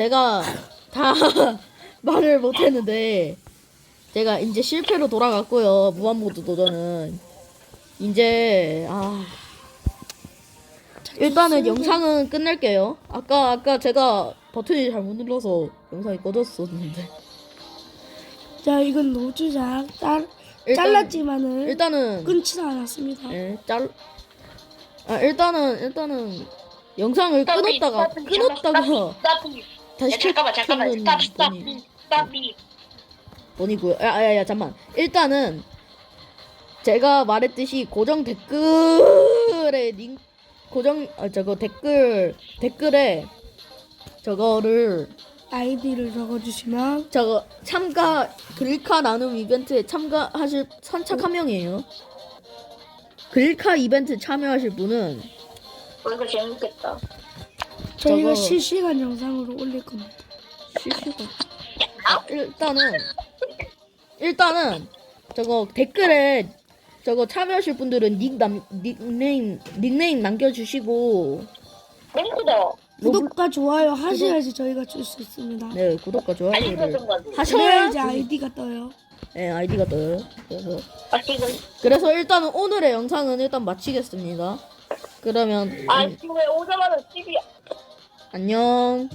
제가 다 말을 못했는데 제가 이제 실패로 돌아갔고요 무한모드 도전은 이제 아 일단은 영상은 끝낼게요 아까 아까 제가 버튼이 잘못 눌러서 영상이 꺼졌었는데 자 이건 노주작 짤, 일단- 잘랐지만은 일단은 끊지는 않았습니다. 예, 짤. 아 일단은 일단은 영상을 끊었다가 끊었다가. 다시 야 잠깐만 잠깐만 스탑 스탑 분이 스탑이. 번이고요. 야야야 잠만. 일단은 제가 말했듯이 고정 댓글에 링 고정 아 저거 댓글 댓글에 저거를 아이디를 적어주시면 저거 참가 글카 나눔 이벤트에 참가하실 선착 한 명이에요. 글카 이벤트 참여하실 분은 어, 이거 재밌겠다. 저희가 저거- 실시간 영상으로 올릴 겁니다. 실시간. 아, 일단은 일단은 저거 댓글에 저거 참여하실 분들은 닉남 닉네임 닉네임 남겨주시고 맹구다. 구독과 좋아요 하셔야지 저희가 줄 수 있습니다. 네 구독과 알림 좋아요를 설정까지. 하셔야 그래야지 아이디가 떠요. 네 아이디가 떠요. 그래서 아 지금 그래서 일단은 오늘의 영상은 일단 마치겠습니다. 그러면 아 안- 지금 왜 오자마자 집이 안녕.